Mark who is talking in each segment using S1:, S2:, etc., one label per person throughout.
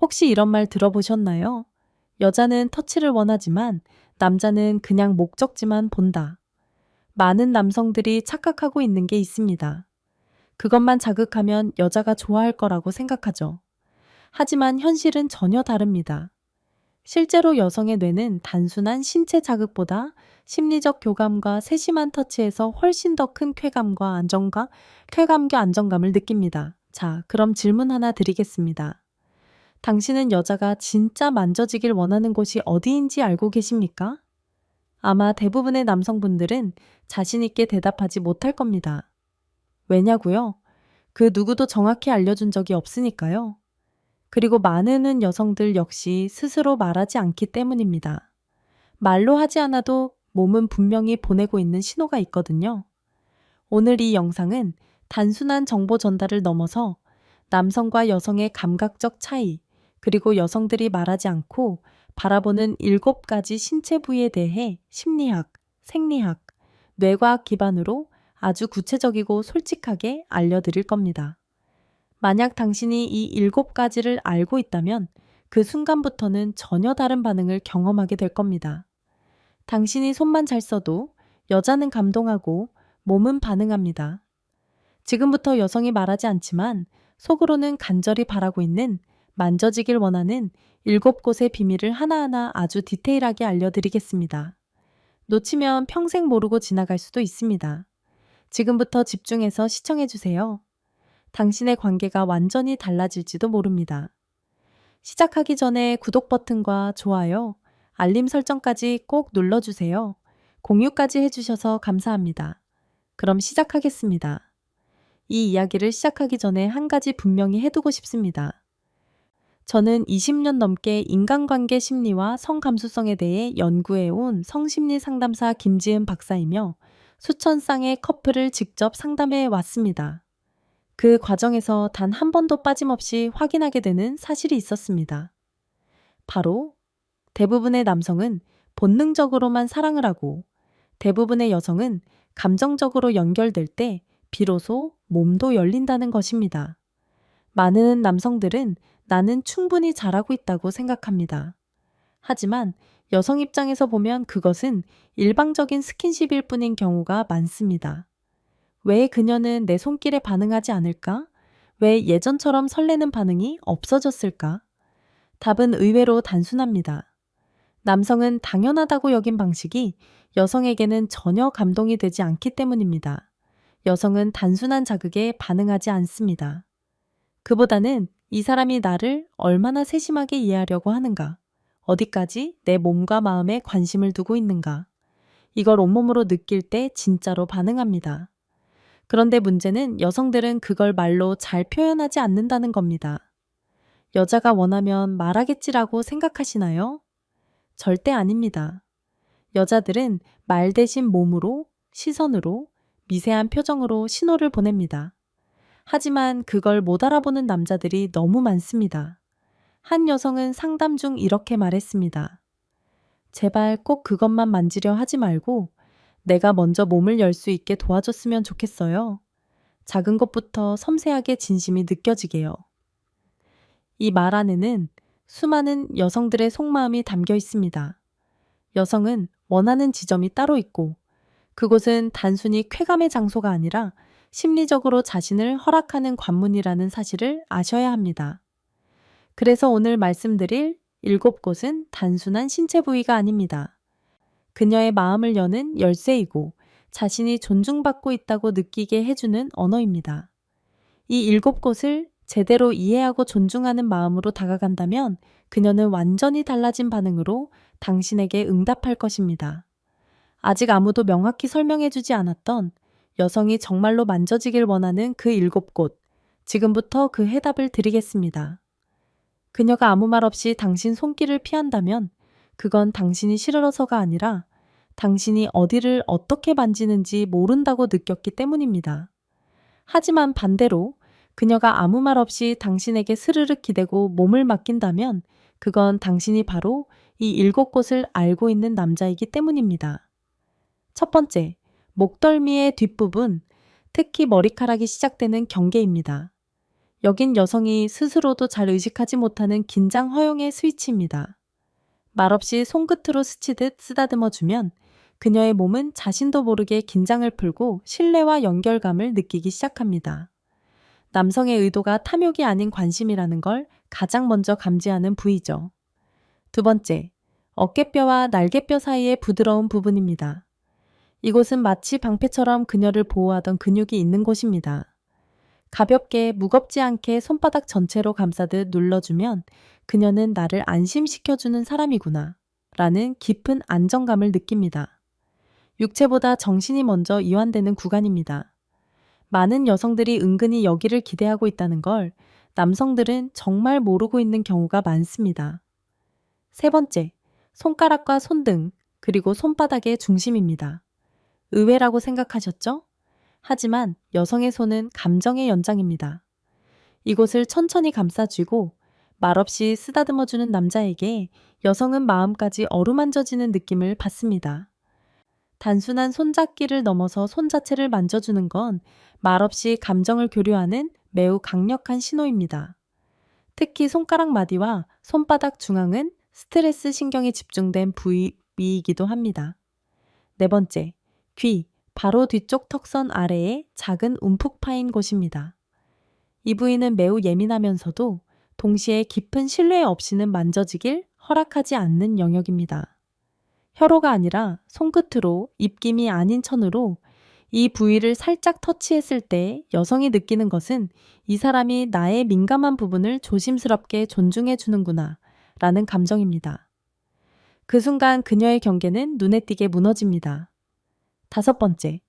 S1: 혹시 이런 말 들어보셨나요? 여자는 터치를 원하지만 남자는 그냥 목적지만 본다. 많은 남성들이 착각하고 있는 게 있습니다. 그것만 자극하면 여자가 좋아할 거라고 생각하죠. 하지만 현실은 전혀 다릅니다. 실제로 여성의 뇌는 단순한 신체 자극보다 심리적 교감과 세심한 터치에서 훨씬 더 큰 쾌감과 안정과 쾌감과 안정감을 느낍니다. 자, 그럼 질문 하나 드리겠습니다. 당신은 여자가 진짜 만져지길 원하는 곳이 어디인지 알고 계십니까? 아마 대부분의 남성분들은 자신있게 대답하지 못할 겁니다. 왜냐고요? 그 누구도 정확히 알려준 적이 없으니까요. 그리고 많은 여성들 역시 스스로 말하지 않기 때문입니다. 말로 하지 않아도 몸은 분명히 보내고 있는 신호가 있거든요. 오늘 이 영상은 단순한 정보 전달을 넘어서 남성과 여성의 감각적 차이, 그리고 여성들이 말하지 않고 바라보는 일곱 가지 신체 부위에 대해 심리학, 생리학, 뇌과학 기반으로 아주 구체적이고 솔직하게 알려드릴 겁니다. 만약 당신이 이 일곱 가지를 알고 있다면 그 순간부터는 전혀 다른 반응을 경험하게 될 겁니다. 당신이 손만 잘 써도 여자는 감동하고 몸은 반응합니다. 지금부터 여성이 말하지 않지만 속으로는 간절히 바라고 있는 만져지길 원하는 일곱 곳의 비밀을 하나하나 아주 디테일하게 알려드리겠습니다. 놓치면 평생 모르고 지나갈 수도 있습니다. 지금부터 집중해서 시청해주세요. 당신의 관계가 완전히 달라질지도 모릅니다. 시작하기 전에 구독 버튼과 좋아요, 알림 설정까지 꼭 눌러주세요. 공유까지 해주셔서 감사합니다. 그럼 시작하겠습니다. 이 이야기를 시작하기 전에 한 가지 분명히 해두고 싶습니다. 저는 20년 넘게 인간관계 심리와 성감수성에 대해 연구해온 성심리 상담사 김지은 박사이며 수천 쌍의 커플을 직접 상담해 왔습니다. 그 과정에서 단 한 번도 빠짐없이 확인하게 되는 사실이 있었습니다. 바로 대부분의 남성은 본능적으로만 사랑을 하고 대부분의 여성은 감정적으로 연결될 때 비로소 몸도 열린다는 것입니다. 많은 남성들은 나는 충분히 잘하고 있다고 생각합니다. 하지만 여성 입장에서 보면 그것은 일방적인 스킨십일 뿐인 경우가 많습니다. 왜 그녀는 내 손길에 반응하지 않을까? 왜 예전처럼 설레는 반응이 없어졌을까? 답은 의외로 단순합니다. 남성은 당연하다고 여긴 방식이 여성에게는 전혀 감동이 되지 않기 때문입니다. 여성은 단순한 자극에 반응하지 않습니다. 그보다는 이 사람이 나를 얼마나 세심하게 이해하려고 하는가? 어디까지 내 몸과 마음에 관심을 두고 있는가? 이걸 온몸으로 느낄 때 진짜로 반응합니다. 그런데 문제는 여성들은 그걸 말로 잘 표현하지 않는다는 겁니다. 여자가 원하면 말하겠지라고 생각하시나요? 절대 아닙니다. 여자들은 말 대신 몸으로, 시선으로, 미세한 표정으로 신호를 보냅니다. 하지만 그걸 못 알아보는 남자들이 너무 많습니다. 한 여성은 상담 중 이렇게 말했습니다. 제발 꼭 그것만 만지려 하지 말고 내가 먼저 몸을 열 수 있게 도와줬으면 좋겠어요. 작은 것부터 섬세하게 진심이 느껴지게요. 이 말 안에는 수많은 여성들의 속마음이 담겨 있습니다. 여성은 원하는 지점이 따로 있고 그곳은 단순히 쾌감의 장소가 아니라 심리적으로 자신을 허락하는 관문이라는 사실을 아셔야 합니다. 그래서 오늘 말씀드릴 일곱 곳은 단순한 신체 부위가 아닙니다. 그녀의 마음을 여는 열쇠이고 자신이 존중받고 있다고 느끼게 해주는 언어입니다. 이 일곱 곳을 제대로 이해하고 존중하는 마음으로 다가간다면 그녀는 완전히 달라진 반응으로 당신에게 응답할 것입니다. 아직 아무도 명확히 설명해주지 않았던 여성이 정말로 만져지길 원하는 그 일곱 곳. 지금부터 그 해답을 드리겠습니다. 그녀가 아무 말 없이 당신 손길을 피한다면 그건 당신이 싫어서가 아니라 당신이 어디를 어떻게 만지는지 모른다고 느꼈기 때문입니다. 하지만 반대로 그녀가 아무 말 없이 당신에게 스르륵 기대고 몸을 맡긴다면 그건 당신이 바로 이 일곱 곳을 알고 있는 남자이기 때문입니다. 첫 번째, 목덜미의 뒷부분, 특히 머리카락이 시작되는 경계입니다. 여긴 여성이 스스로도 잘 의식하지 못하는 긴장 허용의 스위치입니다. 말없이 손끝으로 스치듯 쓰다듬어 주면 그녀의 몸은 자신도 모르게 긴장을 풀고 신뢰와 연결감을 느끼기 시작합니다. 남성의 의도가 탐욕이 아닌 관심이라는 걸 가장 먼저 감지하는 부위죠. 두 번째, 어깨뼈와 날개뼈 사이의 부드러운 부분입니다. 이곳은 마치 방패처럼 그녀를 보호하던 근육이 있는 곳입니다. 가볍게 무겁지 않게 손바닥 전체로 감싸듯 눌러주면 그녀는 나를 안심시켜주는 사람이구나 라는 깊은 안정감을 느낍니다. 육체보다 정신이 먼저 이완되는 구간입니다. 많은 여성들이 은근히 여기를 기대하고 있다는 걸 남성들은 정말 모르고 있는 경우가 많습니다. 세 번째, 손가락과 손등, 그리고 손바닥의 중심입니다. 의외라고 생각하셨죠? 하지만 여성의 손은 감정의 연장입니다. 이곳을 천천히 감싸쥐고 말없이 쓰다듬어주는 남자에게 여성은 마음까지 어루만져지는 느낌을 받습니다. 단순한 손잡기를 넘어서 손 자체를 만져주는 건 말없이 감정을 교류하는 매우 강력한 신호입니다. 특히 손가락 마디와 손바닥 중앙은 스트레스 신경이 집중된 부위이기도 합니다. 네 번째, 귀, 바로 뒤쪽 턱선 아래에 작은 움푹 파인 곳입니다. 이 부위는 매우 예민하면서도 동시에 깊은 신뢰 없이는 만져지길 허락하지 않는 영역입니다. 혀로가 아니라 손끝으로 입김이 아닌 천으로 이 부위를 살짝 터치했을 때 여성이 느끼는 것은 이 사람이 나의 민감한 부분을 조심스럽게 존중해 주는구나 라는 감정입니다. 그 순간 그녀의 경계는 눈에 띄게 무너집니다. 다섯 번째,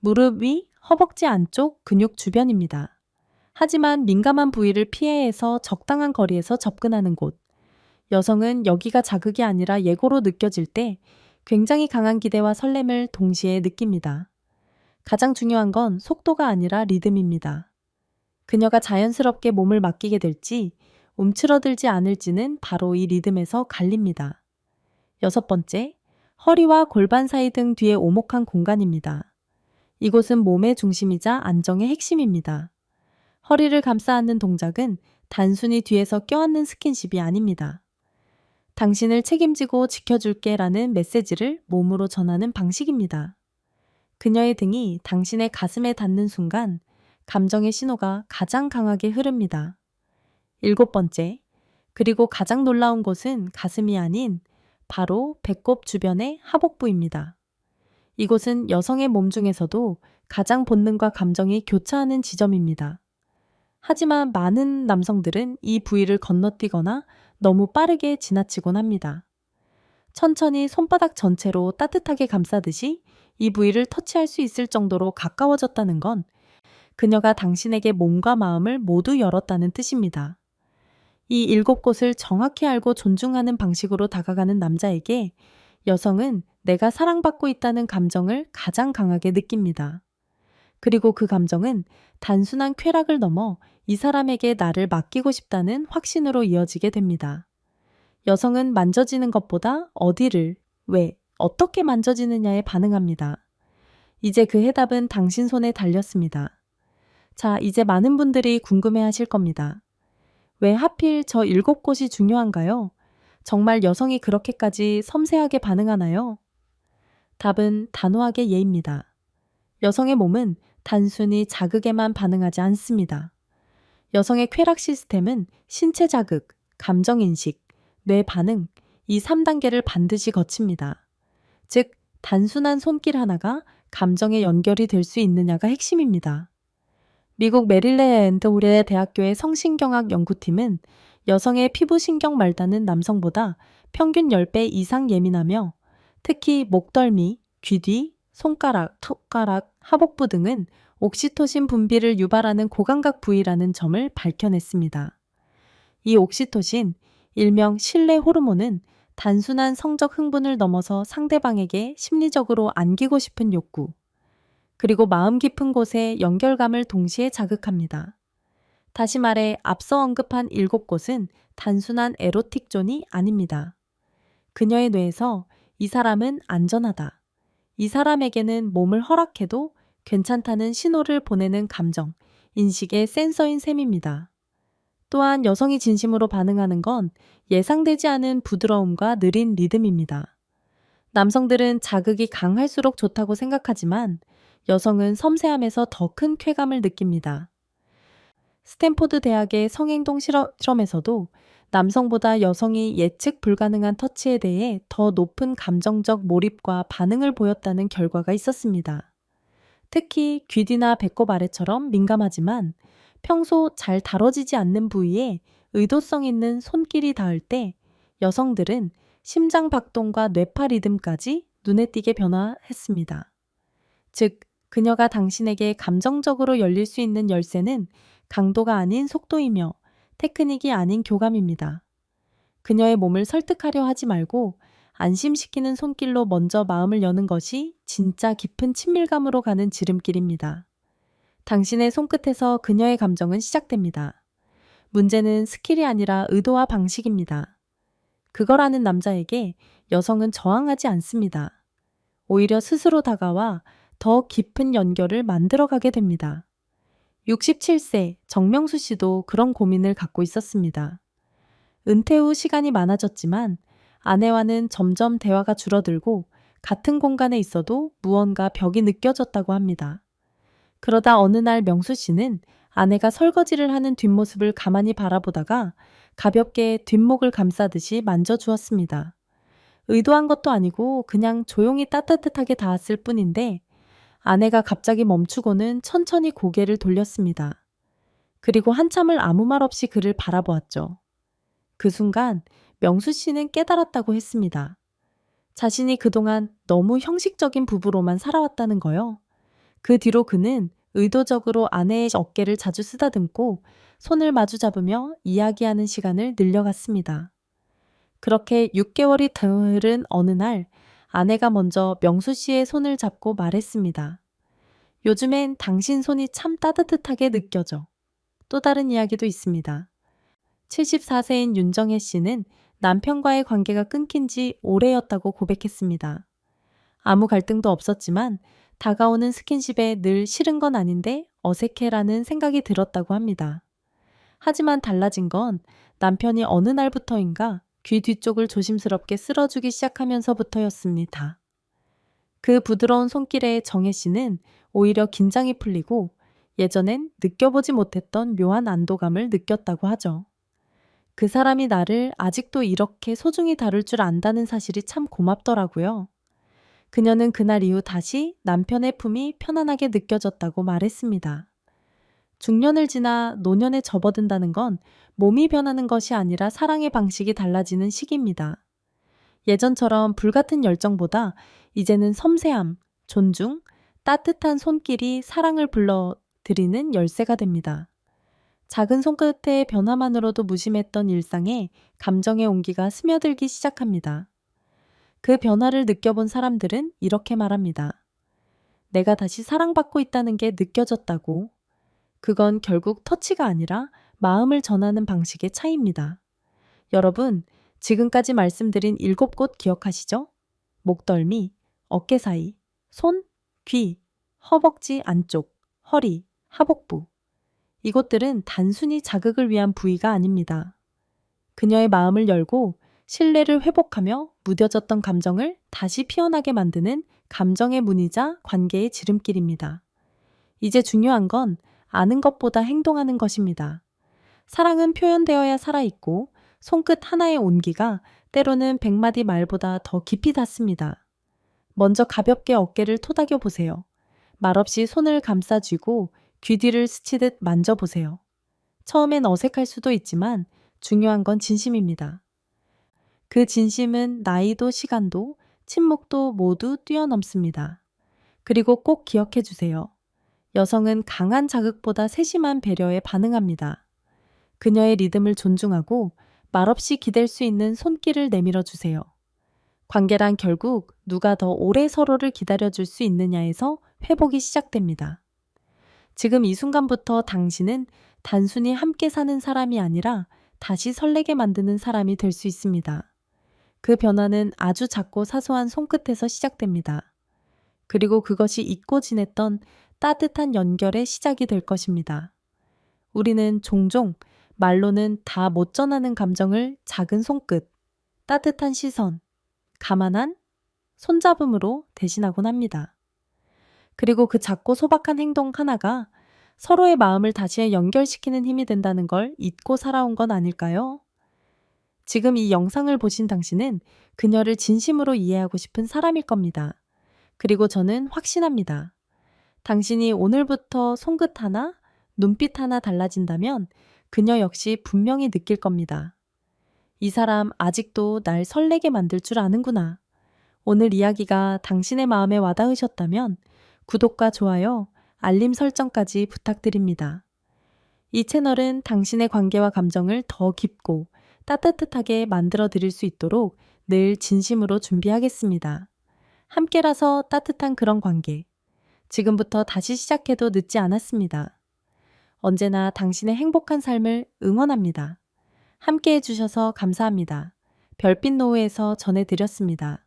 S1: 무릎 위 허벅지 안쪽 근육 주변입니다. 하지만 민감한 부위를 피해서 적당한 거리에서 접근하는 곳. 여성은 여기가 자극이 아니라 예고로 느껴질 때 굉장히 강한 기대와 설렘을 동시에 느낍니다. 가장 중요한 건 속도가 아니라 리듬입니다. 그녀가 자연스럽게 몸을 맡기게 될지 움츠러들지 않을지는 바로 이 리듬에서 갈립니다. 여섯 번째, 허리와 골반 사이 등 뒤에 오목한 공간입니다. 이곳은 몸의 중심이자 안정의 핵심입니다. 허리를 감싸 안는 동작은 단순히 뒤에서 껴안는 스킨십이 아닙니다. 당신을 책임지고 지켜줄게 라는 메시지를 몸으로 전하는 방식입니다. 그녀의 등이 당신의 가슴에 닿는 순간 감정의 신호가 가장 강하게 흐릅니다. 일곱 번째, 그리고 가장 놀라운 곳은 가슴이 아닌 바로 배꼽 주변의 하복부입니다. 이곳은 여성의 몸 중에서도 가장 본능과 감정이 교차하는 지점입니다. 하지만 많은 남성들은 이 부위를 건너뛰거나 너무 빠르게 지나치곤 합니다. 천천히 손바닥 전체로 따뜻하게 감싸듯이 이 부위를 터치할 수 있을 정도로 가까워졌다는 건 그녀가 당신에게 몸과 마음을 모두 열었다는 뜻입니다. 이 일곱 곳을 정확히 알고 존중하는 방식으로 다가가는 남자에게 여성은 내가 사랑받고 있다는 감정을 가장 강하게 느낍니다. 그리고 그 감정은 단순한 쾌락을 넘어 이 사람에게 나를 맡기고 싶다는 확신으로 이어지게 됩니다. 여성은 만져지는 것보다 어디를, 왜, 어떻게 만져지느냐에 반응합니다. 이제 그 해답은 당신 손에 달렸습니다. 자, 이제 많은 분들이 궁금해 하실 겁니다. 왜 하필 저 일곱 곳이 중요한가요? 정말 여성이 그렇게까지 섬세하게 반응하나요? 답은 단호하게 예입니다. 여성의 몸은 단순히 자극에만 반응하지 않습니다. 여성의 쾌락 시스템은 신체 자극, 감정 인식, 뇌 반응, 이 3단계를 반드시 거칩니다. 즉, 단순한 손길 하나가 감정에 연결이 될 수 있느냐가 핵심입니다. 미국 메릴랜드 우레 대학교의 성신경학 연구팀은 여성의 피부신경 말단은 남성보다 평균 10배 이상 예민하며 특히 목덜미, 귀뒤, 손가락, 턱가락, 하복부 등은 옥시토신 분비를 유발하는 고감각 부위라는 점을 밝혀냈습니다. 이 옥시토신, 일명 신뢰 호르몬은 단순한 성적 흥분을 넘어서 상대방에게 심리적으로 안기고 싶은 욕구, 그리고 마음 깊은 곳에 연결감을 동시에 자극합니다. 다시 말해 앞서 언급한 일곱 곳은 단순한 에로틱 존이 아닙니다. 그녀의 뇌에서 이 사람은 안전하다. 이 사람에게는 몸을 허락해도 괜찮다는 신호를 보내는 감정, 인식의 센서인 셈입니다. 또한 여성이 진심으로 반응하는 건 예상되지 않은 부드러움과 느린 리듬입니다. 남성들은 자극이 강할수록 좋다고 생각하지만 여성은 섬세함에서 더 큰 쾌감을 느낍니다. 스탠포드 대학의 성행동 실험에서도 남성보다 여성이 예측 불가능한 터치에 대해 더 높은 감정적 몰입과 반응을 보였다는 결과가 있었습니다. 특히 귀뒤나 배꼽 아래처럼 민감하지만 평소 잘 다뤄지지 않는 부위에 의도성 있는 손길이 닿을 때 여성들은 심장 박동과 뇌파 리듬까지 눈에 띄게 변화했습니다. 즉, 그녀가 당신에게 감정적으로 열릴 수 있는 열쇠는 강도가 아닌 속도이며 테크닉이 아닌 교감입니다. 그녀의 몸을 설득하려 하지 말고 안심시키는 손길로 먼저 마음을 여는 것이 진짜 깊은 친밀감으로 가는 지름길입니다. 당신의 손끝에서 그녀의 감정은 시작됩니다. 문제는 스킬이 아니라 의도와 방식입니다. 그걸 아는 남자에게 여성은 저항하지 않습니다. 오히려 스스로 다가와 더 깊은 연결을 만들어가게 됩니다. 67세 정명수 씨도 그런 고민을 갖고 있었습니다. 은퇴 후 시간이 많아졌지만 아내와는 점점 대화가 줄어들고 같은 공간에 있어도 무언가 벽이 느껴졌다고 합니다. 그러다 어느 날 명수 씨는 아내가 설거지를 하는 뒷모습을 가만히 바라보다가 가볍게 뒷목을 감싸듯이 만져주었습니다. 의도한 것도 아니고 그냥 조용히 따뜻하게 닿았을 뿐인데 아내가 갑자기 멈추고는 천천히 고개를 돌렸습니다. 그리고 한참을 아무 말 없이 그를 바라보았죠. 그 순간 명수 씨는 깨달았다고 했습니다. 자신이 그동안 너무 형식적인 부부로만 살아왔다는 거요. 그 뒤로 그는 의도적으로 아내의 어깨를 자주 쓰다듬고 손을 마주 잡으며 이야기하는 시간을 늘려갔습니다. 그렇게 6개월이 흐른 어느 날 아내가 먼저 명수 씨의 손을 잡고 말했습니다. 요즘엔 당신 손이 참 따뜻하게 느껴져. 또 다른 이야기도 있습니다. 74세인 윤정혜 씨는 남편과의 관계가 끊긴 지 오래였다고 고백했습니다. 아무 갈등도 없었지만 다가오는 스킨십에 늘 싫은 건 아닌데 어색해라는 생각이 들었다고 합니다. 하지만 달라진 건 남편이 어느 날부터인가 귀 뒤쪽을 조심스럽게 쓸어주기 시작하면서부터였습니다. 그 부드러운 손길에 정혜 씨는 오히려 긴장이 풀리고 예전엔 느껴보지 못했던 묘한 안도감을 느꼈다고 하죠. 그 사람이 나를 아직도 이렇게 소중히 다룰 줄 안다는 사실이 참 고맙더라고요. 그녀는 그날 이후 다시 남편의 품이 편안하게 느껴졌다고 말했습니다. 중년을 지나 노년에 접어든다는 건 몸이 변하는 것이 아니라 사랑의 방식이 달라지는 시기입니다. 예전처럼 불같은 열정보다 이제는 섬세함, 존중, 따뜻한 손길이 사랑을 불러들이는 열쇠가 됩니다. 작은 손끝의 변화만으로도 무심했던 일상에 감정의 온기가 스며들기 시작합니다. 그 변화를 느껴본 사람들은 이렇게 말합니다. 내가 다시 사랑받고 있다는 게 느껴졌다고. 그건 결국 터치가 아니라 마음을 전하는 방식의 차이입니다. 여러분, 지금까지 말씀드린 일곱 곳 기억하시죠? 목덜미, 어깨 사이, 손, 귀, 허벅지 안쪽, 허리, 하복부. 이곳들은 단순히 자극을 위한 부위가 아닙니다. 그녀의 마음을 열고 신뢰를 회복하며 무뎌졌던 감정을 다시 피어나게 만드는 감정의 문이자 관계의 지름길입니다. 이제 중요한 건 아는 것보다 행동하는 것입니다. 사랑은 표현되어야 살아있고 손끝 하나의 온기가 때로는 백마디 말보다 더 깊이 닿습니다. 먼저 가볍게 어깨를 토닥여 보세요. 말없이 손을 감싸쥐고 귀 뒤를 스치듯 만져보세요. 처음엔 어색할 수도 있지만 중요한 건 진심입니다. 그 진심은 나이도 시간도 침묵도 모두 뛰어넘습니다. 그리고 꼭 기억해 주세요. 여성은 강한 자극보다 세심한 배려에 반응합니다. 그녀의 리듬을 존중하고 말없이 기댈 수 있는 손길을 내밀어 주세요. 관계란 결국 누가 더 오래 서로를 기다려줄 수 있느냐에서 회복이 시작됩니다. 지금 이 순간부터 당신은 단순히 함께 사는 사람이 아니라 다시 설레게 만드는 사람이 될 수 있습니다. 그 변화는 아주 작고 사소한 손끝에서 시작됩니다. 그리고 그것이 잊고 지냈던 따뜻한 연결의 시작이 될 것입니다. 우리는 종종 말로는 다 못 전하는 감정을 작은 손끝, 따뜻한 시선, 가만한 손잡음으로 대신하곤 합니다. 그리고 그 작고 소박한 행동 하나가 서로의 마음을 다시 연결시키는 힘이 된다는 걸 잊고 살아온 건 아닐까요? 지금 이 영상을 보신 당신은 그녀를 진심으로 이해하고 싶은 사람일 겁니다. 그리고 저는 확신합니다. 당신이 오늘부터 손끝 하나, 눈빛 하나 달라진다면 그녀 역시 분명히 느낄 겁니다. 이 사람 아직도 날 설레게 만들 줄 아는구나. 오늘 이야기가 당신의 마음에 와닿으셨다면 구독과 좋아요, 알림 설정까지 부탁드립니다. 이 채널은 당신의 관계와 감정을 더 깊고 따뜻하게 만들어 드릴 수 있도록 늘 진심으로 준비하겠습니다. 함께라서 따뜻한 그런 관계. 지금부터 다시 시작해도 늦지 않았습니다. 언제나 당신의 행복한 삶을 응원합니다. 함께 해주셔서 감사합니다. 별빛 노후에서 전해드렸습니다.